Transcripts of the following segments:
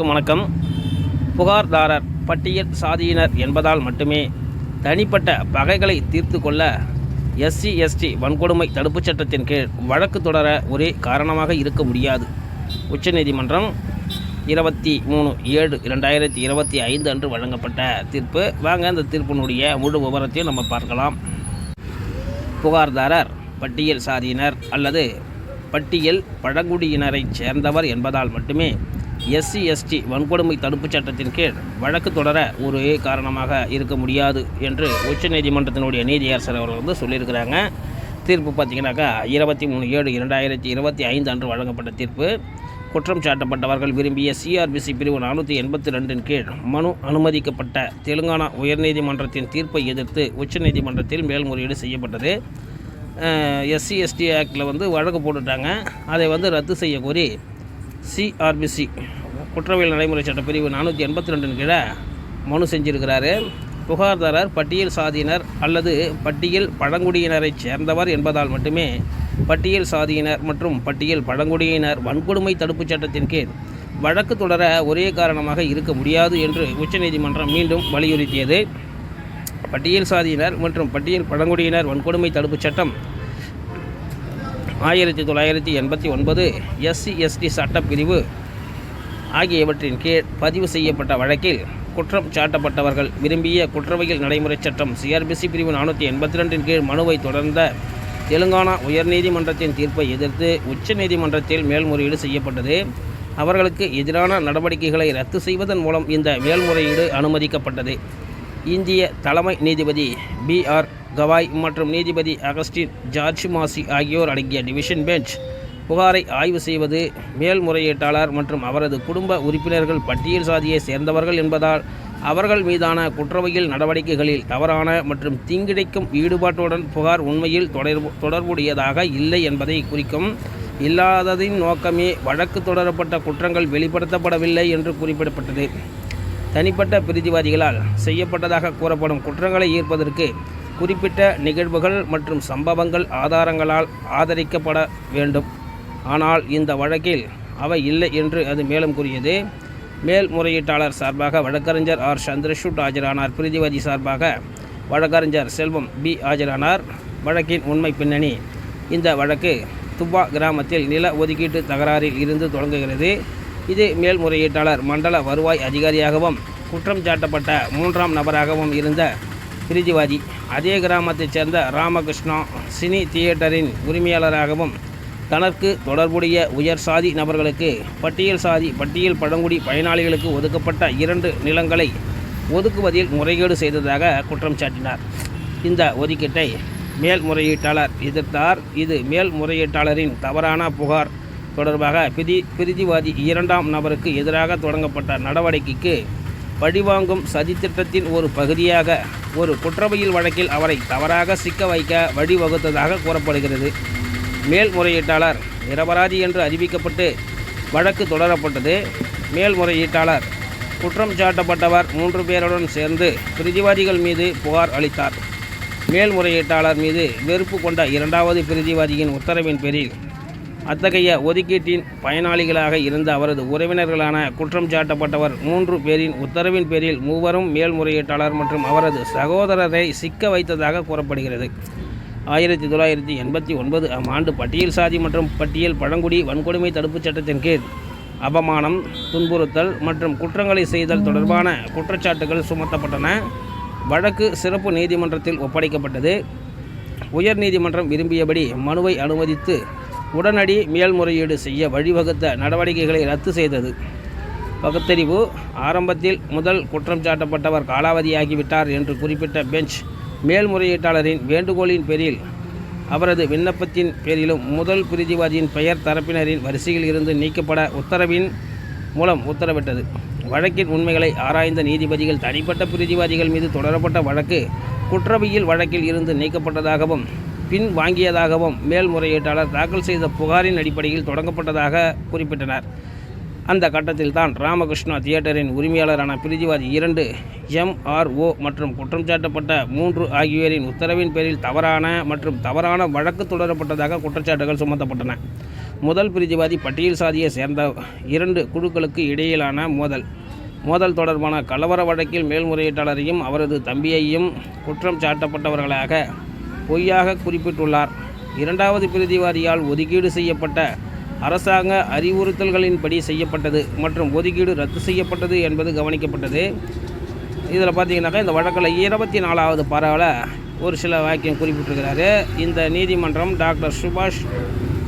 வணக்கம். புகார்தாரர் பட்டியல் சாதியினர் என்பதால் மட்டுமே தனிப்பட்ட பகைகளை தீர்த்து கொள்ள எஸ்சி எஸ்டி வன்கொடுமை தடுப்புச் சட்டத்தின் கீழ் வழக்கு தொடர ஒரே காரணமாக இருக்க முடியாது. உச்சநீதிமன்றம் இருபத்தி மூணு ஏழு இரண்டாயிரத்தி இருபத்தி ஐந்து அன்று வழங்கப்பட்ட தீர்ப்பு. வாங்க அந்த தீர்ப்பினுடைய முழு விவரத்தையும் நம்ம பார்க்கலாம். புகார்தாரர் பட்டியல் சாதியினர் அல்லது பட்டியல் பழங்குடியினரைச் சேர்ந்தவர் என்பதால் மட்டுமே எஸ்சி எஸ்டி வன்கொடுமை தடுப்புச் சட்டத்தின் கீழ் வழக்கு தொடர ஒரே காரணமாக இருக்க முடியாது என்று உச்சநீதிமன்றத்தினுடைய நீதியரசர் அவர்கள் வந்து சொல்லியிருக்கிறாங்க. தீர்ப்பு பார்த்திங்கனாக்கா இருபத்தி மூணு ஏழு இரண்டாயிரத்தி இருபத்தி ஐந்து அன்று வழங்கப்பட்ட தீர்ப்பு. குற்றம் சாட்டப்பட்டவர்கள் விரும்பிய சிஆர்பிசி பிரிவு நானூற்றி எண்பத்தி ரெண்டின் கீழ் மனு அனுமதிக்கப்பட்ட தெலுங்கானா உயர்நீதிமன்றத்தின் தீர்ப்பை எதிர்த்து உச்சநீதிமன்றத்தில் மேல்முறையீடு செய்யப்பட்டது. எஸ்சி எஸ்டி ஆக்டில் வந்து வழக்கு போட்டுட்டாங்க. அதை வந்து ரத்து செய்ய கோரி சிஆர்பிசி குற்றவியல் நடைமுறை சட்டப்பிரிவு நானூற்றி எண்பத்தி ரெண்டின் கீழே மனு செஞ்சிருக்கிறாரு. புகார்தாரர் பட்டியல் சாதியினர் அல்லது பட்டியல் பழங்குடியினரைச் சேர்ந்தவர் என்பதால் மட்டுமே பட்டியல் சாதியினர் மற்றும் பட்டியல் பழங்குடியினர் வன்கொடுமை தடுப்புச் சட்டத்தின் கீழ் வழக்கு தொடர ஒரே காரணமாக இருக்க முடியாது என்று உச்சநீதிமன்றம் மீண்டும் வலியுறுத்தியது. பட்டியல் சாதியினர் மற்றும் பட்டியல் பழங்குடியினர் வன்கொடுமை தடுப்புச் சட்டம் ஆயிரத்தி தொள்ளாயிரத்தி எண்பத்தி ஒன்பது எஸ்சி எஸ்டி சட்டப்பிரிவு ஆகியவற்றின் கீழ் பதிவு செய்யப்பட்ட வழக்கில் குற்றம் சாட்டப்பட்டவர்கள் விரும்பிய குற்றவியல் நடைமுறை சட்டம் சிஆர்பிசி பிரிவு நானூற்றி எண்பத்தி ரெண்டின் கீழ் மனுவை தொடர்ந்த தெலுங்கானா உயர்நீதிமன்றத்தின் தீர்ப்பை எதிர்த்து உச்சநீதிமன்றத்தில் மேல்முறையீடு செய்யப்பட்டது. அவர்களுக்கு எதிரான நடவடிக்கைகளை ரத்து செய்வதன் மூலம் இந்த மேல்முறையீடு அனுமதிக்கப்பட்டது. இந்திய தலைமை நீதிபதி பி ஆர் கவாய் மற்றும் நீதிபதி அகஸ்டின் ஜார்ஜ் மாசி ஆகியோர் அடங்கிய டிவிஷன் பெஞ்ச். புகாரை ஆய்வு செய்வது மேல்முறையீட்டாளர் மற்றும் அவரது குடும்ப உறுப்பினர்கள் பட்டியல் சாதியை சேர்ந்தவர்கள் என்பதால் அவர்கள் மீதான குற்றவியல் நடவடிக்கைகளில் தவறான மற்றும் தீங்கிழைக்கும் ஈடுபாட்டுடன் புகார் உண்மையில் தொடர்பு தொடர்புடையதாக இல்லை என்பதை குறிக்கும் இல்லாததின் நோக்கமே வழக்கு தொடரப்பட்ட குற்றங்கள் வெளிப்படுத்தப்படவில்லை என்று குறிப்பிடப்பட்டது. தனிப்பட்ட பிரதிவாதிகளால் செய்யப்பட்டதாக கூறப்படும் குற்றங்களை ஈர்ப்பதற்கு குறிப்பிட்ட நிகழ்வுகள் மற்றும் சம்பவங்கள் ஆதாரங்களால் ஆதரிக்கப்பட வேண்டும். ஆனால் இந்த வழக்கில் அவை இல்லை என்று அது மேலும் கூறியது. மேல்முறையீட்டாளர் சார்பாக வழக்கறிஞர் ஆர். சந்திரசூட் ஆஜரானார். பிரதிவாதி சார்பாக வழக்கறிஞர் செல்வம் பி. ஆஜரானார். வழக்கின் உண்மை பின்னணி. இந்த வழக்கு துப்பா கிராமத்தில் நில ஒதுக்கீட்டு தகராறில் இருந்து தொடங்குகிறது. இது மேல்முறையீட்டாளர் மண்டல வருவாய் அதிகாரியாகவும் குற்றம் சாட்டப்பட்ட மூன்றாம் நபராகவும் இருந்த பிரிதிவாதி அதே கிராமத்தைச் சேர்ந்த ராமகிருஷ்ணா சினி தியேட்டரின் உரிமையாளராகவும் தனக்கு தொடர்புடைய உயர் சாதி நபர்களுக்கு பட்டியல் சாதி பட்டியல் பழங்குடி பயனாளிகளுக்கு ஒதுக்கப்பட்ட இரண்டு நிலங்களை ஒதுக்குவதில் முறைகேடு செய்ததாக குற்றம் சாட்டினார். இந்த ஒதுக்கீட்டை மேல்முறையீட்டாளர் எதிர்த்தார். இது மேல்முறையீட்டாளரின் தவறான புகார் தொடர்பாக பிரி பிரிதிவாதி இரண்டாம் நபருக்கு எதிராக தொடங்கப்பட்ட நடவடிக்கைக்கு பழிவாங்கும் சதித்திட்டத்தின் ஒரு பகுதியாக ஒரு குற்றவியல் வழக்கில் அவரை தவறாக சிக்க வைக்க வழிவகுத்ததாக கூறப்படுகிறது. மேல்முறையீட்டாளர் நிரபராதி என்று அறிவிக்கப்பட்டு வழக்கு தொடரப்பட்டது. மேல்முறையீட்டாளர் குற்றம் சாட்டப்பட்டவர் மூன்று பேருடன் சேர்ந்து பிரதிவாதிகள் மீது புகார் அளித்தார். மேல்முறையீட்டாளர் மீது வெறுப்பு கொண்ட இரண்டாவது பிரதிவாதியின் உத்தரவின் பேரில் அத்தகைய ஒதுக்கீட்டின் பயனாளிகளாக இருந்த அவரது உறவினர்களான குற்றம் சாட்டப்பட்டவர் மூன்று பேரின் உத்தரவின் பேரில் மூவரும் மேல்முறையீட்டாளர் மற்றும் அவரது சகோதரரை சிக்க வைத்ததாக கூறப்படுகிறது. ஆயிரத்தி தொள்ளாயிரத்தி எண்பத்தி ஒன்பது ஆம் ஆண்டு பட்டியல் சாதி மற்றும் பட்டியல் பழங்குடி வன்கொடுமை தடுப்புச் சட்டத்தின் கீழ் அவமானம் துன்புறுத்தல் மற்றும் குற்றங்களை செய்தல் தொடர்பான குற்றச்சாட்டுகள் சுமத்தப்பட்டன. வழக்கு சிறப்பு நீதிமன்றத்தில் ஒப்படைக்கப்பட்டது. உயர் நீதிமன்றம் விரும்பியபடி மனுவை அனுமதித்து உடனடி மேல்முறையீடு செய்ய வழிவகுத்த நடவடிக்கைகளை ரத்து செய்தது. பகுத்தறிவு ஆரம்பத்தில் முதல் குற்றம் சாட்டப்பட்டவர் காலாவதியாகிவிட்டார் என்று குறிப்பிட்ட பெஞ்ச் மேல்முறையீட்டாளரின் வேண்டுகோளின் பேரில் அவரது விண்ணப்பத்தின் பேரிலும் முதல் பிரிதிவாதியின் பெயர் தரப்பினரின் வரிசையில் இருந்து நீக்கப்பட உத்தரவின் மூலம் உத்தரவிட்டது. வழக்கின் உண்மைகளை ஆராய்ந்த நீதிபதிகள் தனிப்பட்ட பிரிதிவாதிகள் மீது தொடரப்பட்ட வழக்கு குற்றவியல் வழக்கில் இருந்து நீக்கப்பட்டதாகவும் பின் வாங்கியதாகவும் மேல்முறையீட்டாளர் தாக்கல் செய்த புகாரின் அடிப்படையில் தொடங்கப்பட்டதாக குறிப்பிட்டனர். அந்த கட்டத்தில் தான் ராமகிருஷ்ணா தியேட்டரின் உரிமையாளரான பிரிதிவாதி இரண்டு எம்ஆர்ஓ மற்றும் குற்றம் சாட்டப்பட்ட மூன்று ஆகியோரின் உத்தரவின் பேரில் தவறான மற்றும் தவறான வழக்கு தொடரப்பட்டதாக குற்றச்சாட்டுகள் சுமத்தப்பட்டன. முதல் பிரிதிவாதி பட்டியல் சாதியை சேர்ந்த இரண்டு குழுக்களுக்கு இடையிலான மோதல். மோதல் தொடர்பான கலவர வழக்கில் மேல்முறையீட்டாளரையும் அவரது தம்பியையும் குற்றம் சாட்டப்பட்டவர்களாக பொய்யாக குறிப்பிட்டுள்ளார். இரண்டாவது பிரதிவாதியால் ஒதுக்கீடு செய்யப்பட்ட அரசாங்க அறிவுறுத்தல்களின்படி செய்யப்பட்டது மற்றும் ஒதுக்கீடு ரத்து செய்யப்பட்டது என்பது கவனிக்கப்பட்டது. இதில் பார்த்தீங்கன்னாக்கா இந்த வழக்கில் இருபத்தி நாலாவது பரவல ஒரு சில வாக்கியம் குறிப்பிட்டிருக்கிறாரு. இந்த நீதிமன்றம் டாக்டர் சுபாஷ்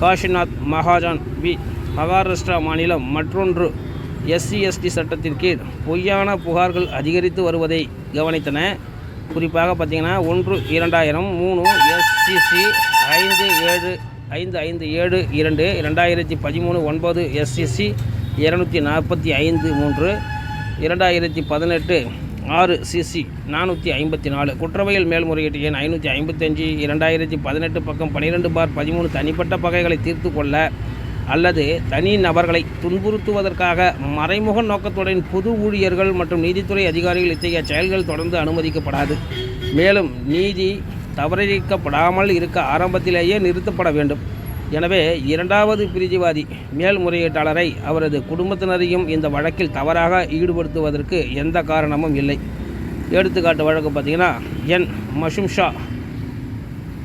காஷிநாத் மகாஜன் பி. மகாராஷ்டிரா மாநிலம் மற்றொன்று எஸ்சி எஸ்டி சட்டத்தின் கீழ் பொய்யான புகார்கள் அதிகரித்து வருவதை கவனித்தன. குறிப்பாக பார்த்தீங்கன்னா ஒன்று இரண்டாயிரம் மூணு எஸ்சிசி ஐந்து ஏழு ஐந்து ஐந்து ஏழு இரண்டு இரண்டாயிரத்தி பதிமூணு ஒன்பது எஸ்சிசி இரநூத்தி நாற்பத்தி ஐந்து மூன்று இரண்டாயிரத்தி பதினெட்டு ஆறு சிசி நானூற்றி ஐம்பத்தி நாலு. குற்றவியல் மேல்முறையீட்டு எண் ஐநூற்றி ஐம்பத்தஞ்சு இரண்டாயிரத்தி பதினெட்டு பக்கம் பன்னிரெண்டு பார் பதிமூணு தனிப்பட்ட பகைகளை தீர்த்து கொள்ள அல்லது தனி நபர்களை துன்புறுத்துவதற்காக மறைமுக நோக்கத்துடன் பொது ஊழியர்கள் மற்றும் நீதித்துறை அதிகாரிகள் இத்தகைய செயல்கள் தொடர்ந்து அனுமதிக்கப்படாது. மேலும் நீதி தவறிக்கப்படாமல் இருக்க ஆரம்பத்திலேயே நிறுத்தப்பட வேண்டும். எனவே இரண்டாவது பிரிதிவாதி மேல்முறையீட்டாளரை அவரது குடும்பத்தினரையும் இந்த வழக்கில் தவறாக ஈடுபடுத்துவதற்கு எந்த காரணமும் இல்லை. எடுத்துக்காட்டு வழக்கு பார்த்தீங்கன்னா என். மஷும் ஷா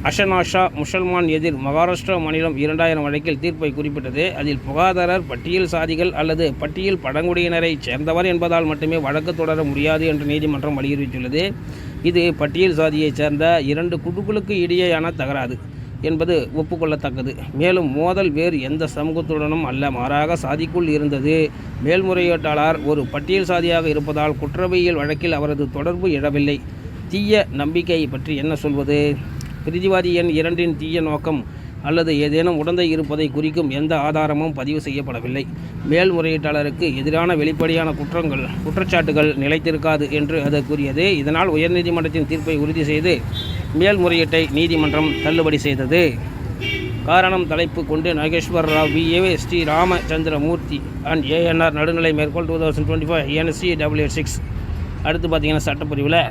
அஷனாஷா முசல்மான் எதிர் மகாராஷ்டிரா மாநிலம் இரண்டாயிரம் வழக்கில் தீர்ப்பை குறிப்பிட்டது. அதில் புகாதாரர் பட்டியல் சாதிகள் அல்லது பட்டியல் பழங்குடியினரை சேர்ந்தவர் என்பதால் மட்டுமே வழக்கு தொடர முடியாது என்று நீதிமன்றம் வலியுறுத்தியுள்ளது. இது பட்டியல் சாதியைச் சேர்ந்த இரண்டு குழுக்களுக்கு இடையேயான தகராறு என்பது ஒப்புக்கொள்ளத்தக்கது. மேலும் மோதல் வேறு எந்த சமூகத்துடனும் அல்ல மாறாக சாதிக்குள் இருந்தது. மேல்முறையீட்டாளர் ஒரு பட்டியல் சாதியாக இருப்பதால் குற்றவியல் வழக்கில் அவரது தொடர்பு எழவில்லை. தீய நம்பிக்கையை பற்றி என்ன சொல்வது? பிரிதிவாதி எண் இரண்டின் தீய நோக்கம் அல்லது ஏதேனும் உடந்தை இருப்பதை குறிக்கும் எந்த ஆதாரமும் பதிவு செய்யப்படவில்லை. மேல்முறையீட்டாளருக்கு எதிரான வெளிப்படையான குற்றங்கள் குற்றச்சாட்டுகள் நிலைத்திருக்காது என்று அது கூறியது. இதனால் உயர்நீதிமன்றத்தின் தீர்ப்பை உறுதி செய்து மேல்முறையீட்டை நீதிமன்றம் தள்ளுபடி செய்தது. காரணம் தலைப்பு கொண்டு Nageswar Rao V. A Sri Ramachandramurthy and ANR நடுநிலை மேற்கொள் two thousand twenty five NC W six அடுத்து பார்த்தீங்கன்னா சட்டப்பிரிவில்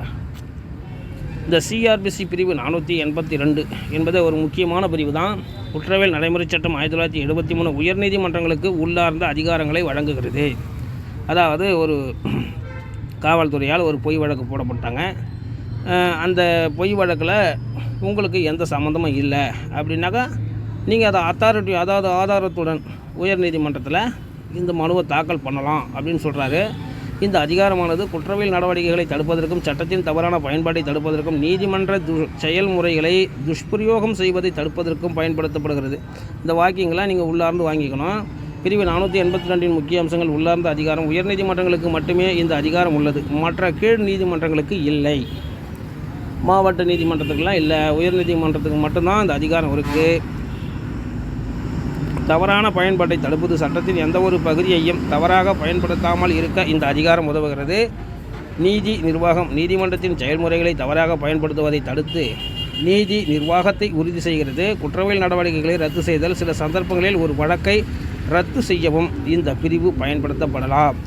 இந்த சிஆர்பிசி பிரிவு நானூற்றி எண்பத்தி ரெண்டு என்பது ஒரு முக்கியமான பிரிவு தான். குற்றவியல் நடைமுறை சட்டம் ஆயிரத்தி தொள்ளாயிரத்தி எழுபத்தி மூணு உயர்நீதிமன்றங்களுக்கு உள்ளார்ந்த அதிகாரங்களை வழங்குகிறது. அதாவது ஒரு காவல்துறையால் ஒரு பொய் வழக்கு போடப்பட்டாங்க. அந்த பொய் வழக்கில் உங்களுக்கு எந்த சம்மந்தமும் இல்லை. அப்படின்னாக்கா நீங்கள் அதை அத்தாரிட்டி அதாவது ஆதாரத்துடன் உயர்நீதிமன்றத்தில் இந்த மனுவை தாக்கல் பண்ணலாம் அப்படின்னு சொல்கிறாரு இந்த அதிகாரமானது குற்றவியல் நடவடிக்கைகளை தடுப்பதற்கும் சட்டத்தின் தவறான பயன்பாட்டை தடுப்பதற்கும் நீதிமன்ற து செயல்முறைகளை துஷ்பிரயோகம் செய்வதை தடுப்பதற்கும் பயன்படுத்தப்படுகிறது. இந்த வாக்கியங்களை நீங்கள் உள்ளார்ந்து வாங்கிக்கணும். பிரிவு நானூற்றி எண்பத்தி ரெண்டின் முக்கிய அம்சங்கள் உள்ளார்ந்த அதிகாரம். உயர்நீதிமன்றங்களுக்கு மட்டுமே இந்த அதிகாரம் உள்ளது. மற்ற கீழ் நீதிமன்றங்களுக்கு இல்லை. மாவட்ட நீதிமன்றத்துக்கெல்லாம் இல்லை. உயர்நீதிமன்றத்துக்கு மட்டும்தான் இந்த அதிகாரம் இருக்குது தவறான பயன்பாட்டை தடுப்பது சட்டத்தின் எந்த ஒரு பகுதியையும் தவறாக பயன்படுத்தாமல் இருக்க இந்த அதிகாரம் உதவுகிறது. நீதி நிர்வாகம் நீதிமன்றத்தின் செயல்முறைகளை தவறாக பயன்படுத்துவதை தடுத்து நீதி நிர்வாகத்தை உறுதி செய்கிறது. குற்றவியல் நடவடிக்கைகளை ரத்து செய்தல் சில சந்தர்ப்பங்களில் ஒரு வழக்கை ரத்து செய்யவும் இந்த பிரிவு பயன்படுத்தப்படலாம்.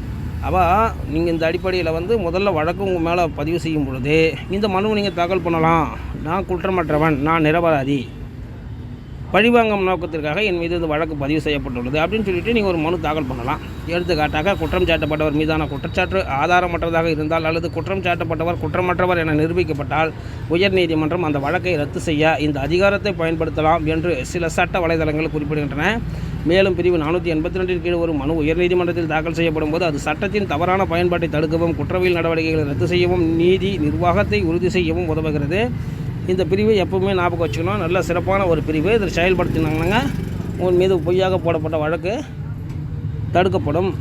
அப்போ நீங்கள் இந்த அடிப்படையில் வந்து முதல்ல வழக்கு உங்கள் மேலே பதிவு செய்யும் பொழுது இந்த மனுவை நீங்கள் தாக்கல் பண்ணலாம். நான் குற்றமற்றவன் நான் நிரபராதி. பழிவாங்கும் நோக்கத்திற்காக என் மீது இந்த வழக்கு பதிவு செய்யப்பட்டுள்ளது. அப்படின்னு சொல்லிட்டு நீங்கள் ஒரு மனு தாக்கல் பண்ணலாம். எடுத்துக்காட்டாக குற்றம் சாட்டப்பட்டவர் மீதான குற்றச்சாட்டு ஆதாரமற்றதாக இருந்தால் அல்லது குற்றம் சாட்டப்பட்டவர் குற்றமற்றவர் என நிரூபிக்கப்பட்டால் உயர்நீதிமன்றம் அந்த வழக்கை ரத்து செய்ய இந்த அதிகாரத்தை பயன்படுத்தலாம் என்று சில சட்ட வலைதளங்கள் குறிப்பிடுகின்றன. மேலும் பிரிவு நானூற்றி எண்பத்தி ரெண்டின் கீழ் ஒரு மனு உயர்நீதிமன்றத்தில் தாக்கல் செய்யப்படும் போது அது சட்டத்தின் தவறான பயன்பாட்டை தடுக்கவும் குற்றவியல் நடவடிக்கைகளை ரத்து செய்யவும் நீதி நிர்வாகத்தை உறுதி செய்யவும் உதவுகிறது. இந்த பிரிவை எப்பவுமே ஞாபகம் வச்சுக்கணும். நல்ல சிறப்பான ஒரு பிரிவு. இதில் செயல்படுத்தினாங்கன்னா உன் மீது பொய்யாக போடப்பட்ட வழக்கு தடுக்கப்படும்.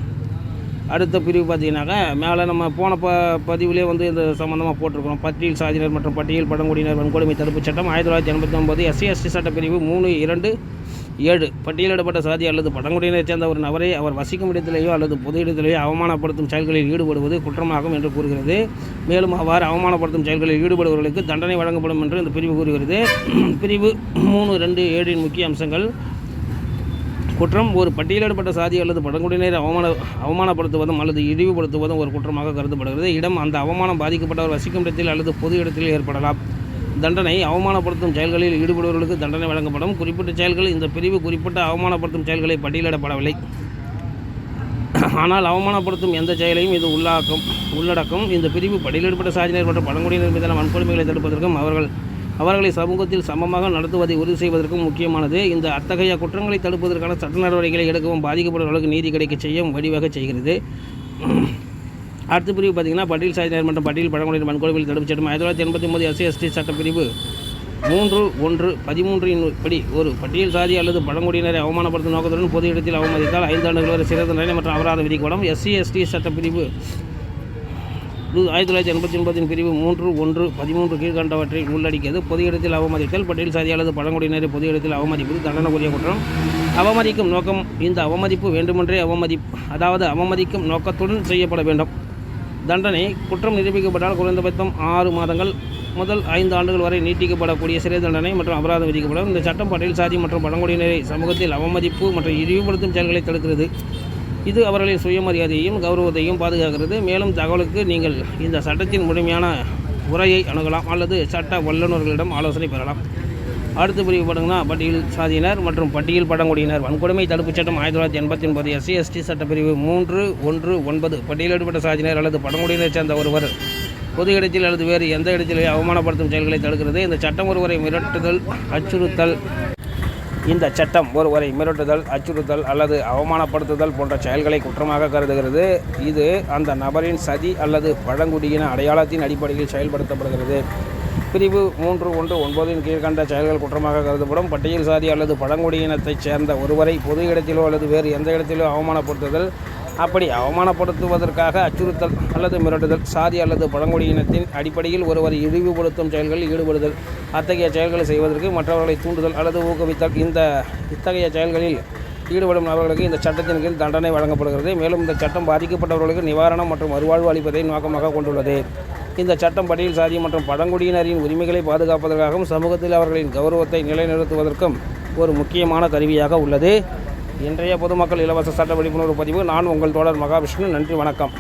அடுத்த பிரிவு பார்த்தீங்கன்னாக்கா மேலே நம்ம போன ப பதிவிலே வந்து இந்த சம்மந்தமாக போட்டிருக்கிறோம். பட்டியல் சாதியினர் மற்றும் பட்டியல் பழங்குடியினர் வன்கொடுமை தடுப்புச் சட்டம் ஆயிரத்தி தொள்ளாயிரத்தி எண்பத்தி ஒம்பது எஸ்சி எஸ்டி சட்ட பிரிவு மூணு இரண்டு ஏழு. பட்டியலிடப்பட்ட சாதி அல்லது பழங்குடியினரைச் சேர்ந்த ஒரு நபரை அவர் வசிக்கும் இடத்திலேயோ அல்லது பொது இடத்திலேயோ அவமானப்படுத்தும் செயல்களில் ஈடுபடுவது குற்றமாகும் என்று கூறுகிறது. மேலும் அவ்வாறு அவமானப்படுத்தும் செயல்களில் ஈடுபடுபவர்களுக்கு தண்டனை வழங்கப்படும் என்று இந்த பிரிவு கூறுகிறது. பிரிவு மூணு ரெண்டு ஏழின் முக்கிய அம்சங்கள். குற்றம் ஒரு பட்டியலிடப்பட்ட சாதி அல்லது பழங்குடியினரை அவமான அவமானப்படுத்துவதும் அல்லது இழிவுபடுத்துவதும் ஒரு குற்றமாக கருதப்படுகிறது. இடம் அந்த அவமானம் பாதிக்கப்பட்டவர் வசிக்கும் இடத்தில் அல்லது பொது இடத்தில் ஏற்படலாம். தண்டனை அவமானப்படுத்தும் செயல்களில் ஈடுபடுபவர்களுக்கு தண்டனை வழங்கப்படும். குறிப்பிட்ட செயல்கள் இந்த பிரிவு குறிப்பிட்ட அவமானப்படுத்தும் செயல்களை பட்டியலிடப்படவில்லை. ஆனால் அவமானப்படுத்தும் எந்த செயலையும் இது உள்ளாக்கும் உள்ளடக்கும். இந்த பிரிவு பட்டியலிடப்பட்ட சாதியினர் மற்றும் பழங்குடியினர் மீதான வன்கொடுமைகளை தடுப்பதற்கும் அவர்கள் அவர்களை சமூகத்தில் சமமாக நடத்துவதை உறுதி செய்வதற்கும் முக்கியமானது. இந்த அத்தகைய குற்றங்களை தடுப்பதற்கான சட்ட நடவடிக்கைகளை எடுக்கவும் பாதிக்கப்படுபவர்களுக்கு நீதி கிடைக்கச் செய்யும் வழிவகை செய்கிறது. அடுத்த பிரிவு பார்த்தீங்கன்னா பட்டியல் சாதியினர் மற்றும் பட்டியல் பழங்குடியினர் வன்கொடுமைகள் தடுப்புச் சட்டம். ஆயிரத்தி தொள்ளாயிரத்தி எண்பத்தி ஒன்பது எஸ்சி எஸ்டி சட்டப்பிரிவு மூன்று ஒன்று பதிமூன்றின் படி ஒரு பட்டியல் சாதி அல்லது பழங்குடியினரை அவமானப்படுத்தும் நோக்கத்துடன் பொது இடத்தில் அவமதித்தால் ஐந்து ஆண்டுகள் வரை சிறை தண்டனை மற்றும் அபராதம் விதிக்கப்படும் எஸ்சி எஸ்டி சட்டப்பிரிவு ஆயிரத்தி தொள்ளாயிரத்தி எண்பத்தி ஒன்பதின் பிரிவு மூன்று ஒன்று பதிமூன்று கீழ்கண்டவற்றை உள்ளடக்கியது. பொது இடத்தில் அவமதித்தல் பட்டியல் சாதி அல்லது பழங்குடியினரை பொது இடத்தில் அவமதிப்பது தண்டனைக்குரிய குற்றம். அவமதிக்கும் நோக்கம் இந்த அவமதிப்பு வேண்டுமென்றே அவமதி அதாவது அவமதிக்கும் நோக்கத்துடன் செய்யப்பட வேண்டும். தண்டனை குற்றம் நிரூபிக்கப்பட்டால் குறைந்தபட்சம் ஆறு மாதங்கள் முதல் ஐந்து ஆண்டுகள் வரை நீட்டிக்கப்படக்கூடிய சிறை தண்டனை மற்றும் அபராதம் விதிக்கப்படும். இந்த சட்டம் பட்டியல் சாதி மற்றும் பழங்குடியினரை சமூகத்தில் அவமதிப்பு மற்றும் இழிவுபடுத்தும் செயல்களை தடுக்கிறது. இது அவர்களின் சுயமரியாதையையும் கௌரவத்தையும் பாதுகாக்கிறது. மேலும் தகவலுக்கு நீங்கள் இந்த சட்டத்தின் முழுமையான உரையை அணுகலாம் அல்லது சட்ட வல்லுநர்களிடம் ஆலோசனை பெறலாம். அடுத்த பிரிவு பார்த்தீங்கன்னா பட்டியல் சாதியினர் மற்றும் பட்டியல் பழங்குடியினர் வன்கொடுமை தடுப்புச் சட்டம் ஆயிரத்தி தொள்ளாயிரத்தி எண்பத்தி ஒன்பது எஸ்சி எஸ்டி சட்டப்பிரிவு மூன்று ஒன்று ஒன்பது. பட்டியலிடப்பட்ட சாதியினர் அல்லது பழங்குடியினர் சேர்ந்த ஒருவர் பொது இடத்தில் அல்லது வேறு எந்த இடத்திலேயே அவமானப்படுத்தும் செயல்களை தடுக்கிறது. இந்த சட்டம் ஒருவரை மிரட்டுதல் அச்சுறுத்தல். இந்த சட்டம் ஒருவரை மிரட்டுதல் அச்சுறுத்தல் அல்லது அவமானப்படுத்துதல் போன்ற செயல்களை குற்றமாக கருதுகிறது. இது அந்த நபரின் சதி அல்லது பழங்குடியின அடையாளத்தின் அடிப்படையில் செயல்படுத்தப்படுகிறது. பிரிவு மூன்று ஒன்று ஒன்பதின் கீழ்கண்ட செயல்கள் குற்றமாக கருதப்படும். பட்டியல் சாதி அல்லது பழங்குடியினத்தைச் சேர்ந்த ஒருவரை பொது இடத்திலோ அல்லது வேறு எந்த இடத்திலோ அவமானப்படுத்துதல். அப்படி அவமானப்படுத்துவதற்காக அச்சுறுத்தல் அல்லது மிரட்டுதல். சாதி அல்லது பழங்குடியினத்தின் அடிப்படையில் ஒருவரை இழிவுபடுத்தும் செயல்களில் ஈடுபடுதல். அத்தகைய செயல்களை செய்வதற்கு மற்றவர்களை தூண்டுதல் அல்லது ஊக்குவித்தல். இந்த இத்தகைய செயல்களில் ஈடுபடும் நபர்களுக்கு இந்த சட்டத்தின் கீழ் தண்டனை வழங்கப்படுகிறது. மேலும் இந்த சட்டம் பாதிக்கப்பட்டவர்களுக்கு நிவாரணம் மற்றும் மறுவாழ்வு அளிப்பதை நோக்கமாக கொண்டுள்ளது. இந்த சட்டம் பட்டியல் சாதி மற்றும் பழங்குடியினரின் உரிமைகளை பாதுகாப்பதற்காகவும் சமூகத்தில் அவர்களின் கௌரவத்தை நிலைநிறுத்துவதற்கும் ஒரு முக்கியமான கருவியாக உள்ளது. இன்றைய பொதுமக்கள் இலவச சட்ட விழிப்புணர்வு பதிவு. நான் உங்கள் தோழர் மகாவிஷ்ணு. நன்றி வணக்கம்.